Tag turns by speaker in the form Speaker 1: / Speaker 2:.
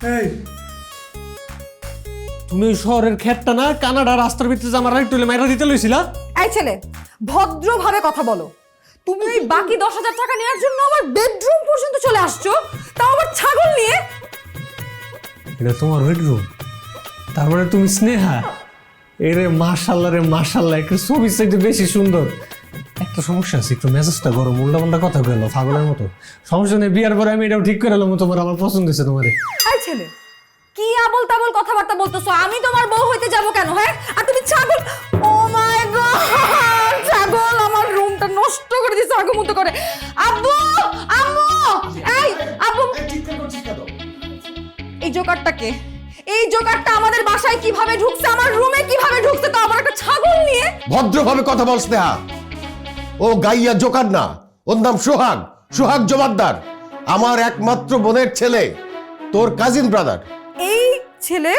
Speaker 1: এই
Speaker 2: তুমি ওই শহরের ক্ষেতটা না কানাডা রাস্তার ভিতরে যে আমার রাইট টুলে মাইরা দিতে লইছিলা?
Speaker 3: এই ছেলে ভদ্রভাবে কথা বলো। তুমি ওই বাকি দশ হাজার টাকা নেওয়ার জন্য আমার বেডরুম পর্যন্ত চলে আসছো তাও আবার ছাগল নিয়ে?
Speaker 2: এটা তোমার বেডরুম তার মানে তুমি স্নেহা? এরে মাশাল্লাহ রে মাশাল্লাহ একটু ছবি চাইতে বেশি সুন্দর। একটা সমস্যা আছে একটু মেজাজটা গরম উল্টা পাল্টা কথা গেল পাগলের মতো। সমস্যা নেই বিয়ার পরে আমি এটাও ঠিক করে এলাম তোমার আমার পছন্দ হয়েছে তোমার।
Speaker 3: এই ছেলে কি আবল তাবল কথাবার্তা বলতেছো? আমি তোমার বউ হইতে যাব কেন হ্যাঁ? আর তুমি ছাগল ও মাই গড ছাগল আমার রুমটা নষ্ট করে দিছে আগমত করে। আব্বু আম্মু এই আব্বু। এই জোকারটাকে এই জোকারটা আমাদের বাসায় কীভাবে ঢুকছে আমার রুমে কীভাবে ঢুকছে তো আবার একটা ছাগল নিয়ে।
Speaker 4: ভদ্রভাবে কথা বল স্নেহা ও গাইয়া জোকার না ওর নাম সোহাগ। সোহাগ জমাদ্দার আমার একমাত্র বোনের ছেলে, তোর কাজিন ব্রাদার
Speaker 3: এই ছেলে